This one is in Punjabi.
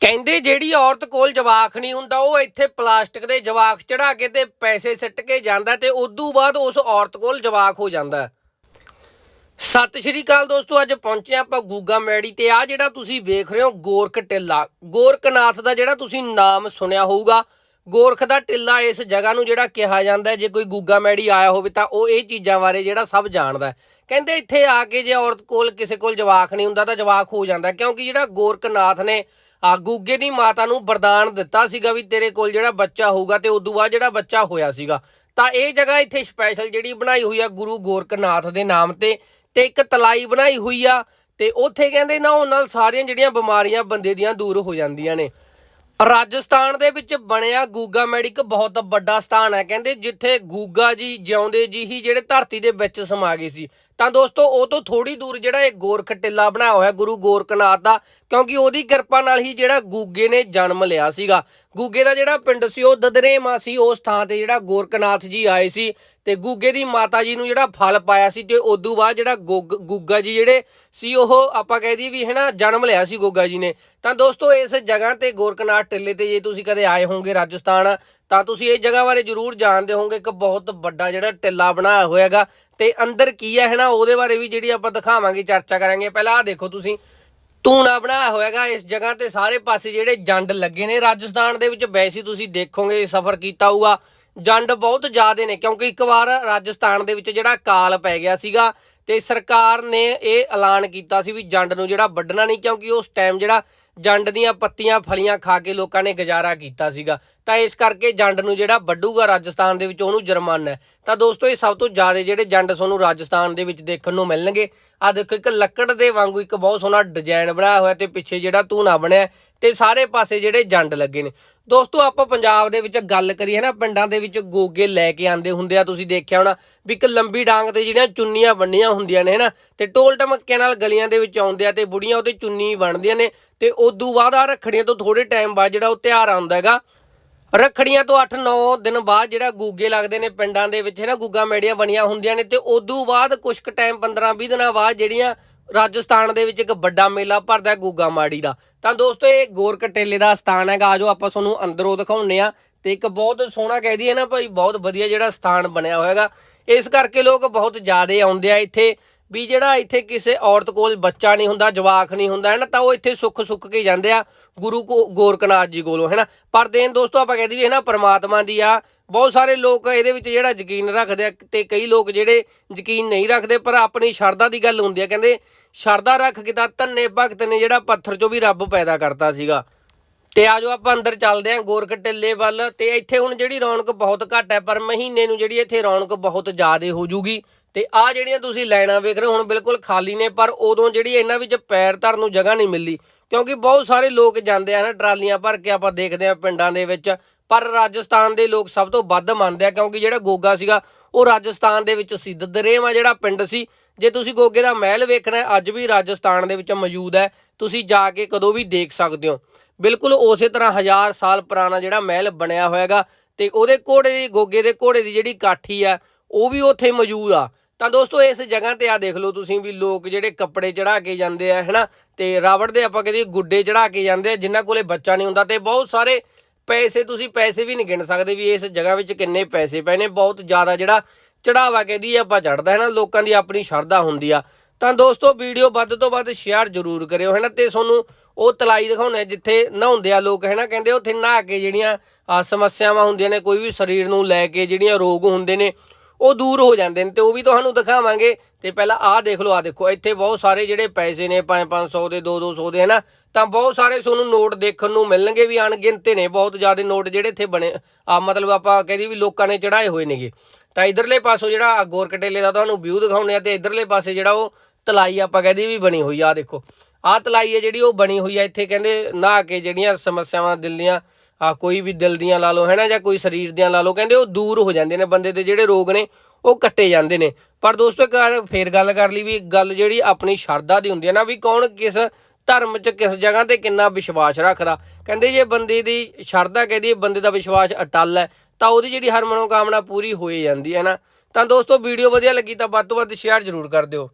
ਕਹਿੰਦੇ ਜਿਹੜੀ ਔਰਤ ਕੋਲ ਜਵਾਕ ਨਹੀਂ ਹੁੰਦਾ, ਉਹ ਇੱਥੇ ਪਲਾਸਟਿਕ ਦੇ ਜਵਾਕ ਚੜਾ ਕੇ ਤੇ ਪੈਸੇ ਸਿੱਟ ਕੇ ਜਾਂਦਾ ਤੇ ਉਦੋਂ ਬਾਅਦ ਉਸ ਔਰਤ ਕੋਲ ਜਵਾਕ ਹੋ ਜਾਂਦਾ। ਸਤਿ ਸ਼੍ਰੀ ਅਕਾਲ ਦੋਸਤੋ, ਅੱਜ ਪਹੁੰਚੇ ਆਪਾਂ ਗੂਗਾ ਮੈੜੀ ਤੇ। ਆ ਜਿਹੜਾ ਤੁਸੀਂ ਵੇਖ ਰਹੇ ਹੋ, ਗੋਰਖ ਟਿੱਲਾ। ਗੋਰਖਨਾਥ ਦਾ ਜਿਹੜਾ ਤੁਸੀਂ ਨਾਮ ਸੁਣਿਆ ਹੋਊਗਾ, ਗੋਰਖ ਦਾ ਟਿੱਲਾ ਇਸ ਜਗ੍ਹਾ ਨੂੰ ਜਿਹੜਾ ਕਿਹਾ ਜਾਂਦਾ ਜੇ ਕੋਈ ਗੂਗਾ ਮੈੜੀ ਆਇਆ ਹੋਵੇ ਤਾਂ ਉਹ ਇਹ ਚੀਜ਼ਾਂ ਬਾਰੇ ਜਿਹੜਾ ਸਭ ਜਾਣਦਾ ਕਹਿੰਦੇ ਇੱਥੇ ਆ ਕੇ ਜੇ ਔਰਤ ਕੋਲ, ਕਿਸੇ ਕੋਲ ਜਵਾਕ ਨਹੀਂ ਹੁੰਦਾ ਤਾਂ ਜਵਾਕ ਹੋ ਜਾਂਦਾ ਕਿਉਂਕਿ ਜਿਹੜਾ ਗੋਰਖਨਾਥ ਨੇ ਆ, ਗੁੱਗੇ ਦੀ ਮਾਤਾ ਨੂੰ ਵਰਦਾਨ ਦਿੱਤਾ ਸੀਗਾ ਵੀ ਤੇਰੇ ਕੋਲ ਜਿਹੜਾ ਬੱਚਾ ਹੋਊਗਾ ਤੇ ਉਦੋਂ ਬਾਅਦ ਜਿਹੜਾ ਬੱਚਾ ਹੋਇਆ ਸੀਗਾ। ਤਾਂ ਇਹ ਜਗ੍ਹਾ ਇੱਥੇ ਸਪੈਸ਼ਲ ਜਿਹੜੀ ਬਣਾਈ ਹੋਈ ਆ, ਗੁਰੂ ਗੋਰਖਨਾਥ ਦੇ ਨਾਮ ਤੇ ਤੇ ਇੱਕ ਤਲਾਈ ਬਣਾਈ ਹੋਈ ਆ ਤੇ ਉੱਥੇ ਕਹਿੰਦੇ ਨਾ ਉਹ ਨਾਲ ਸਾਰੀਆਂ ਜਿਹੜੀਆਂ ਬਿਮਾਰੀਆਂ ਬੰਦੇ ਦੀਆਂ ਦੂਰ ਹੋ ਜਾਂਦੀਆਂ ਨੇ। ਰਾਜਸਥਾਨ ਦੇ ਵਿੱਚ ਬਣਿਆ ਗੂਗਾ ਮੈਡਿਕ ਬਹੁਤ ਵੱਡਾ ਸਥਾਨ ਹੈ। ਕਹਿੰਦੇ ਜਿੱਥੇ ਗੂਗਾ ਜੀ, ਜਿਉਂਦੇ ਜੀ ਹੀ ਜਿਹੜੇ ਧਰਤੀ ਦੇ ਵਿੱਚ ਸਮਾ ਗਏ ਸੀ। ਤਾਂ ਦੋਸਤੋ, ਉਹ ਤੋਂ ਥੋੜੀ ਦੂਰ ਜਿਹੜਾ ਇਹ ਗੋਰਖ ਟਿੱਲਾ ਬਣਾਇਆ ਹੋਇਆ ਗੁਰੂ ਗੋਰਖਨਾਥ ਦਾ, ਕਿਉਂਕਿ ਉਹਦੀ ਕਿਰਪਾ ਨਾਲ ਹੀ ਜਿਹੜਾ ਗੂਗੇ ਨੇ ਜਨਮ ਲਿਆ ਸੀਗਾ। ਗੂਗੇ ਦਾ ਜਿਹੜਾ ਪਿੰਡ ਸੀ, ਉਹ ਦਦਰੇਮਾ ਸੀ, ਉਸ ਥਾਂ ਤੇ ਜਿਹੜਾ ਗੋਰਖਨਾਥ ਜੀ ਆਏ ਸੀ ਤੇ ਗੂਗੇ ਦੀ ਮਾਤਾ ਜੀ ਨੂੰ ਜਿਹੜਾ ਫਲ ਪਾਇਆ ਸੀ ਤੇ ਉਦੋਂ ਬਾਅਦ ਜਿਹੜਾ ਗੁੱਗ- ਗੁੱਗਾ ਜੀ ਜਿਹੜੇ ਸੀ, ਉਹ ਆਪਾਂ ਕਹਿ ਦਈਏ ਵੀ ਹੈ ਨਾ ਜਨਮ ਲਿਆ ਸੀ ਗੋਗਾ ਜੀ ਨੇ। ਤਾਂ ਦੋਸਤੋ, ਇਸ ਜਗ੍ਹਾ ਤੇ ਗੋਰਖਨਾਥ ਟਿੱਲੇ ਤੇ ਜੇ ਤੁਸੀਂ ਕਦੇ ਆਏ ਹੋਵੋਗੇ ਰਾਜਸਥਾਨ, ਤਾਂ ਤੁਸੀਂ ਇਹ ਜਗ੍ਹਾ ਬਾਰੇ ਜ਼ਰੂਰ ਜਾਣਦੇ ਹੋਵੋਗੇ, ਇੱਕ ਬਹੁਤ ਵੱਡਾ ਜਿਹੜਾ ਟਿੱਲਾ ਬਣਾਇਆ ਹੋਇਆ ਹੈਗਾ ਤੇ ਅੰਦਰ ਕੀ ਹੈ ਹੈ ਨਾ, ਉਹਦੇ ਬਾਰੇ ਵੀ ਜਿਹੜੀ ਆਪਾਂ ਦਿਖਾਵਾਂਗੇ, ਚਰਚਾ ਕਰਾਂਗੇ। ਪਹਿਲਾਂ ਆਹ ਦੇਖੋ ਤੁਸੀਂ ਟੂਣਾ ਬਣਾਇਆ ਹੋਇਆਗਾ ਇਸ ਜਗ੍ਹਾ ਤੇ, ਸਾਰੇ ਪਾਸੇ ਜਿਹੜੇ ਜੰਡ ਲੱਗੇ ਨੇ। ਰਾਜਸਥਾਨ ਦੇ ਵਿੱਚ ਵੈਸੇ ਤੁਸੀਂ ਦੇਖੋਗੇ, ਸਫ਼ਰ ਕੀਤਾ ਹੋਊਗਾ। ਜੰਡ ਬਹੁਤ ਜ਼ਿਆਦੇ ਨੇ, ਕਿਉਂਕਿ ਇੱਕ ਵਾਰ ਰਾਜਸਥਾਨ ਦੇ ਵਿੱਚ ਜਿਹੜਾ ਕਾਲ ਪੈ ਗਿਆ ਸੀਗਾ ਤੇ ਸਰਕਾਰ ਨੇ ਇਹ ਐਲਾਨ ਕੀਤਾ ਸੀ ਵੀ ਜੰਡ ਨੂੰ ਜਿਹੜਾ ਵੱਢਣਾ ਨਹੀਂ, ਕਿਉਂਕਿ ਉਸ ਟਾਈਮ ਜਿਹੜਾ ਜੰਡ ਦੀਆਂ ਪੱਤੀਆਂ, ਫਲੀਆਂ ਖਾ ਕੇ ਲੋਕਾਂ ਨੇ ਗੁਜ਼ਾਰਾ ਕੀਤਾ ਸੀਗਾ। ਤਾਂ ਇਸ ਕਰਕੇ ਜੰਡ ਨੂੰ ਜਿਹੜਾ ਵੱਢੂਗਾ ਰਾਜਸਥਾਨ ਦੇ ਵਿੱਚ, ਉਹਨੂੰ ਜੁਰਮਾਨਾ ਹੈ। ਤਾਂ ਦੋਸਤੋ, ਇਹ ਸਭ ਤੋਂ ਜ਼ਿਆਦਾ ਜਿਹੜੇ ਜੰਡ ਤੁਹਾਨੂੰ ਰਾਜਸਥਾਨ ਦੇ ਵਿੱਚ ਦੇਖਣ ਨੂੰ ਮਿਲਣਗੇ। ਆ ਦੇਖੋ, ਇੱਕ ਲੱਕੜ ਦੇ ਵਾਂਗੂ ਇੱਕ ਬਹੁਤ ਸੋਹਣਾ ਡਿਜ਼ਾਈਨ ਬਣਾਇਆ ਹੋਇਆ ਤੇ ਪਿੱਛੇ ਜਿਹੜਾ ਧੂਣਾ ਬਣਿਆ ਹੈ ਤੇ ਸਾਰੇ ਪਾਸੇ ਜਿਹੜੇ ਜੰਡ ਲੱਗੇ ਨੇ। ਦੋਸਤੋ, ਆਪਾਂ ਪੰਜਾਬ ਦੇ ਵਿੱਚ ਗੱਲ ਕਰੀਏ ਨਾ, ਪਿੰਡਾਂ ਦੇ ਵਿੱਚ ਗੋਗੇ ਲੈ ਕੇ ਆਂਦੇ ਹੁੰਦੇ ਆ, ਤੁਸੀਂ ਦੇਖਿਆ ਹੋਣਾ ਵੀ ਇੱਕ ਲੰਬੀ ਡਾਂਗ ਤੇ ਜਿਹੜੀਆਂ ਚੁੰਨੀਆਂ ਬੰਨੀਆਂ ਹੁੰਦੀਆਂ ਨੇ, ਹਨਾ? ਤੇ ਟੋਲ ਟਮੱਕਿਆਂ ਨਾਲ ਗਲੀਆਂ ਦੇ ਵਿੱਚ ਆਉਂਦੇ ਆ ਤੇ ਬੁੜੀਆਂ ਉਹਤੇ ਚੁੰਨੀ ਬਣਦੀਆਂ ਨੇ ਤੇ ਉਦੋਂ ਬਾਅਦ ਆ ਰੱਖੜੀਆਂ ਤੋਂ ਥੋੜੇ ਟਾਈਮ ਬਾਅਦ ਜਿਹੜਾ ਉਹ ਤਿਉਹਾਰ ਆਉਂਦਾ ਹੈਗਾ ਰੱਖੜੀਆਂ ਤੋਂ 8-9 ਦਿਨ ਬਾਅਦ ਜਿਹੜਾ ਗੂਗੇ ਲੱਗਦੇ ਨੇ ਪਿੰਡਾਂ ਦੇ ਵਿੱਚ ਹੈ ਨਾ ਗੁੱਗਾ ਮੇੜੀਆਂ ਬਣੀਆਂ ਹੁੰਦੀਆਂ ਨੇ ਤੇ ਉਦੋਂ ਬਾਅਦ ਕੁਝ ਕੁ ਟਾਈਮ 15-20 ਦਿਨਾਂ ਬਾਅਦ ਜਿਹੜੀਆਂ ਰਾਜਸਥਾਨ ਦੇ ਵਿੱਚ ਇੱਕ ਵੱਡਾ ਮੇਲਾ ਭਰਦਾ ਹੈ ਗੁੱਗਾ ਮਾੜੀ ਦਾ। ਤਾਂ ਦੋਸਤੋ, ਇਹ ਗੋਰਕਟੇਲੇ ਦਾ ਸਥਾਨ ਹੈਗਾ, ਆਜੋ ਆਪਾਂ ਤੁਹਾਨੂੰ ਅੰਦਰੋਂ ਦਿਖਾਉਂਦੇ ਆ ਤੇ ਇੱਕ ਬਹੁਤ ਸੋਹਣਾ ਕਹਿ ਦਈਏ ਨਾ ਭਾਈ, ਬਹੁਤ ਵਧੀਆ ਜਿਹੜਾ ਸਥਾਨ ਬਣਿਆ ਹੋਇਆ ਹੈਗਾ। ਇਸ ਕਰਕੇ ਲੋਕ ਬਹੁਤ ਜ਼ਿਆਦਾ ਆਉਂਦੇ ਆ ਇੱਥੇ। ਵੀ ਜਿਹੜਾ ਇੱਥੇ ਕਿਸੇ ਔਰਤ ਕੋਲ ਬੱਚਾ ਨਹੀਂ ਹੁੰਦਾ, ਜਵਾਕ ਨਹੀਂ ਹੁੰਦਾ ਹੈ ਨਾ ਤਾਂ ਉਹ ਇੱਥੇ ਸੁੱਖ ਸੁੱਖ ਕੇ ਜਾਂਦੇ ਆ ਗੁਰੂ ਕੋ, ਗੋਰਖਨਾਥ ਜੀ ਕੋਲੋਂ ਹੈ ਨਾ ਪਰ ਦੇਨ ਦੋਸਤੋ, ਆਪਾਂ ਕਹਿੰਦੇ ਵੀ ਹੈ ਨਾ ਪਰਮਾਤਮਾ ਦੀ ਆ, ਬਹੁਤ ਸਾਰੇ ਲੋਕ ਇਹਦੇ ਵਿੱਚ ਜਿਹੜਾ ਯਕੀਨ ਰੱਖਦੇ ਆ ਤੇ ਕਈ ਲੋਕ ਜਿਹੜੇ ਯਕੀਨ ਨਹੀਂ ਰੱਖਦੇ, ਪਰ ਆਪਣੀ ਸ਼ਰਧਾ ਦੀ ਗੱਲ ਹੁੰਦੀ ਆ, ਕਹਿੰਦੇ ਸ਼ਰਧਾ ਰੱਖ ਕੇ ਤਾਂ ਧੰਨੇ ਭਗਤ ਨੇ ਜਿਹੜਾ ਪੱਥਰ ਚੋਂ ਵੀ ਰੱਬ ਪੈਦਾ ਕਰਤਾ ਸੀਗਾ। ਤੇ ਆਜੋ ਆਪਾਂ ਅੰਦਰ ਚੱਲਦੇ ਆਂ, ਗੋਰਖ ਟਿੱਲੇ ਵੱਲ। ਤੇ ਇੱਥੇ ਹੁਣ ਜਿਹੜੀ ਰੌਣਕ ਬਹੁਤ ਘੱਟ ਹੈ, ਪਰ ਮਹੀਨੇ ਨੂੰ ਜਿਹੜੀ ਇੱਥੇ ਰੌਣਕ ਬਹੁਤ ਜ਼ਿਆਦਾ ਹੋ ਜੂਗੀ। ਤੇ ਆ ਜਿਹੜੀਆਂ ਤੁਸੀਂ ਲਾਈਨਾਂ ਵੇਖ ਰਹੇ ਹੋ, ਹੁਣ ਬਿਲਕੁਲ ਖਾਲੀ ਨੇ, ਪਰ ਉਦੋਂ ਜਿਹੜੀ ਇਹਨਾਂ ਵਿੱਚ ਪੈਰ ਧਰਨ ਨੂੰ ਜਗ੍ਹਾ ਨਹੀਂ ਮਿਲਦੀ ਕਿਉਂਕਿ ਬਹੁਤ ਸਾਰੇ ਲੋਕ ਜਾਂਦੇ ਆ ਨਾ, ਟਰਾਲੀਆਂ ਭਰ ਕੇ ਆਪਾਂ ਦੇਖਦੇ ਆ ਪਿੰਡਾਂ ਦੇ ਵਿੱਚ। ਪਰ ਰਾਜਸਥਾਨ ਦੇ ਲੋਕ ਸਭ ਤੋਂ ਵੱਧ ਮੰਨਦੇ ਆ, ਕਿਉਂਕਿ ਜਿਹੜਾ ਗੋਗਾ ਸੀਗਾ ਉਹ ਰਾਜਸਥਾਨ ਦੇ ਵਿੱਚ ਸੀ। ਦਦਰੇਵਾ ਜਿਹੜਾ ਪਿੰਡ ਸੀ। ਜੇ ਤੁਸੀਂ ਗੋਗੇ ਦਾ ਮਹਿਲ ਵੇਖਣਾ ਅੱਜ ਵੀ ਰਾਜਸਥਾਨ ਦੇ ਵਿੱਚ ਮੌਜੂਦ ਹੈ। ਤੁਸੀਂ ਜਾ ਕੇ ਕਦੋਂ ਵੀ ਦੇਖ ਸਕਦੇ ਹੋ। ਬਿਲਕੁਲ ਉਸੇ ਤਰ੍ਹਾਂ ਹਜ਼ਾਰ ਸਾਲ ਪੁਰਾਣਾ ਜਿਹੜਾ ਮਹਿਲ ਬਣਿਆ ਹੋਇਆਗਾ ਤੇ ਉਹਦੇ ਘੋੜੇ ਦੀ, ਗੋਗੇ ਦੇ ਘੋੜੇ ਦੀ ਜਿਹੜੀ ਕਾਠੀ ਆ ਉਹ ਵੀ ਉੱਥੇ ਮੌਜੂਦ ਆ। ਤਾਂ ਦੋਸਤੋ, ਇਸ ਜਗ੍ਹਾ ਤੇ ਆ ਦੇਖ ਲਓ ਤੁਸੀਂ ਵੀ ਲੋਕ ਜਿਹੜੇ ਕੱਪੜੇ ਚੜਾ ਕੇ ਜਾਂਦੇ ਆ, ਹੈਨਾ? ਤੇ ਰਾਵੜ ਦੇ ਆਪਾਂ ਕਹਿੰਦੇ ਗੁੱਡੇ ਚੜਾ ਕੇ ਜਾਂਦੇ ਆ, ਜਿਨ੍ਹਾਂ ਕੋਲੇ ਬੱਚਾ ਨਹੀਂ ਹੁੰਦਾ ਤੇ ਬਹੁਤ ਸਾਰੇ ਪੈਸੇ ਤੁਸੀਂ ਪੈਸੇ ਵੀ ਨਹੀਂ ਗਿਣ ਸਕਦੇ ਵੀ ਇਸ ਜਗ੍ਹਾ ਵਿੱਚ ਕਿੰਨੇ ਪੈਸੇ ਪਏ ਨੇ, ਬਹੁਤ ਜ਼ਿਆਦਾ ਜਿਹੜਾ ਚੜਾਵਾ ਕਹਿੰਦੀ ਆਪਾਂ ਚੜਦਾ ਹੈ ਨਾ, ਲੋਕਾਂ ਦੀ ਆਪਣੀ ਸ਼ਰਧਾ ਹੁੰਦੀ ਆ। ਤਾਂ ਦੋਸਤੋ, ਵੀਡੀਓ ਵੱਧ ਤੋਂ ਵੱਧ ਸ਼ੇਅਰ ਜ਼ਰੂਰ ਕਰਿਓ, ਹੈ ਨਾ? ਤੇ ਤੁਹਾਨੂੰ ਉਹ ਤਲਾਈ ਦਿਖਾਉਣੇ ਜਿੱਥੇ ਨਹਾਉਂਦੇ ਆ ਲੋਕ, ਹੈ ਨਾ? ਕਹਿੰਦੇ ਉੱਥੇ ਨਹਾ ਕੇ ਜਿਹੜੀਆਂ ਸਮੱਸਿਆਵਾਂ ਹੁੰਦੀਆਂ ਨੇ, ਕੋਈ ਵੀ ਸਰੀਰ ਨੂੰ ਲੈ ਕੇ ਜਿਹੜੀਆਂ ਰੋਗ ਹੁੰਦੇ ਨੇ, ਉਹ ਦੂਰ ਹੋ ਜਾਂਦੇ ਨੇ। ਤੇ ਉਹ ਵੀ ਤੁਹਾਨੂੰ ਦਿਖਾਵਾਂਗੇ ਤੇ ਪਹਿਲਾਂ ਆਹ ਦੇਖ ਲਓ, ਆਹ ਦੇਖੋ, ਇੱਥੇ ਬਹੁਤ ਸਾਰੇ ਜਿਹੜੇ ਪੈਸੇ ਨੇ 5-500 ਦੇ 2-200 ਦੇ ਹਨਾ, ਤਾਂ ਬਹੁਤ ਸਾਰੇ ਤੁਹਾਨੂੰ ਨੋਟ ਦੇਖਣ ਨੂੰ ਮਿਲਣਗੇ ਵੀ ਅਣਗਿਣਤੇ ਨੇ, ਬਹੁਤ ਜ਼ਿਆਦਾ ਨੋਟ ਜਿਹੜੇ ਇੱਥੇ ਬਣੇ, ਆ ਮਤਲਬ ਆਪਾਂ ਕਹਦੇ ਵੀ ਲੋਕਾਂ ਨੇ ਚੜਾਏ ਹੋਏ ਨੇਗੇ। ਤਾਂ ਇਧਰਲੇ ਪਾਸੋਂ ਜਿਹੜਾ ਗੋਰ ਕਟੇਲੇ ਦਾ ਤੁਹਾਨੂੰ ਵਿਊ ਦਿਖਾਉਂਦੇ ਆ ਤੇ ਇਧਰਲੇ ਪਾਸੇ ਜਿਹੜਾ ਉਹ ਤਲਾਈ ਆਪਾਂ ਕਹਦੇ ਵੀ ਬਣੀ ਹੋਈ ਆ, ਆਹ ਦੇਖੋ। ਆਹ ਤਲਾਈ ਹੈ ਜਿਹੜੀ ਉਹ ਬਣੀ ਹੋਈ ਆ, ਇੱਥੇ ਕਹਿੰਦੇ ਨਹਾ ਕੇ ਜਿਹੜੀਆਂ ਸਮੱਸਿਆਵਾਂ ਦਿਲ ਦੀਆਂ ਆ ਕੋਈ ਵੀ ਦਿਲ ਦੀਆਂ ਲਾ ਲਓ ਹੈ ਨਾ ਜਾਂ ਕੋਈ ਸਰੀਰ ਦੀਆਂ ਲਾ ਲਓ, ਕਹਿੰਦੇ ਉਹ ਦੂਰ ਹੋ ਜਾਂਦੇ ਨੇ, ਬੰਦੇ ਦੇ ਜਿਹੜੇ ਰੋਗ ਨੇ ਉਹ ਕੱਟੇ ਜਾਂਦੇ ਨੇ। ਪਰ ਦੋਸਤੋ, ਇੱਕ ਵਾਰ ਫੇਰ ਗੱਲ ਕਰ ਲਈ ਵੀ ਗੱਲ ਜਿਹੜੀ ਆਪਣੀ ਸ਼ਰਧਾ ਦੀ ਹੁੰਦੀ ਹੈ ਨਾ, ਵੀ ਕੌਣ ਕਿਸ ਧਰਮ 'ਚ ਕਿਸ ਜਗ੍ਹਾ ਤੇ ਕਿੰਨਾ ਵਿਸ਼ਵਾਸ ਰੱਖਦਾ। ਕਹਿੰਦੇ ਜੇ ਬੰਦੇ ਦੀ ਸ਼ਰਧਾ ਕਹਦੀ ਬੰਦੇ ਦਾ ਵਿਸ਼ਵਾਸ ਅਟਲ ਹੈ, ਤਾਂ ਉਹਦੀ ਜਿਹੜੀ ਹਰ ਮਨੋਕਾਮਨਾ ਪੂਰੀ ਹੋਈ ਜਾਂਦੀ ਹੈ ਨਾ। ਤਾਂ ਦੋਸਤੋ, ਵੀਡੀਓ ਵਧੀਆ ਲੱਗੀ ਤਾਂ ਵੱਧ ਤੋਂ ਵੱਧ ਸ਼ੇਅਰ ਜ਼ਰੂਰ ਕਰ ਦਿਓ।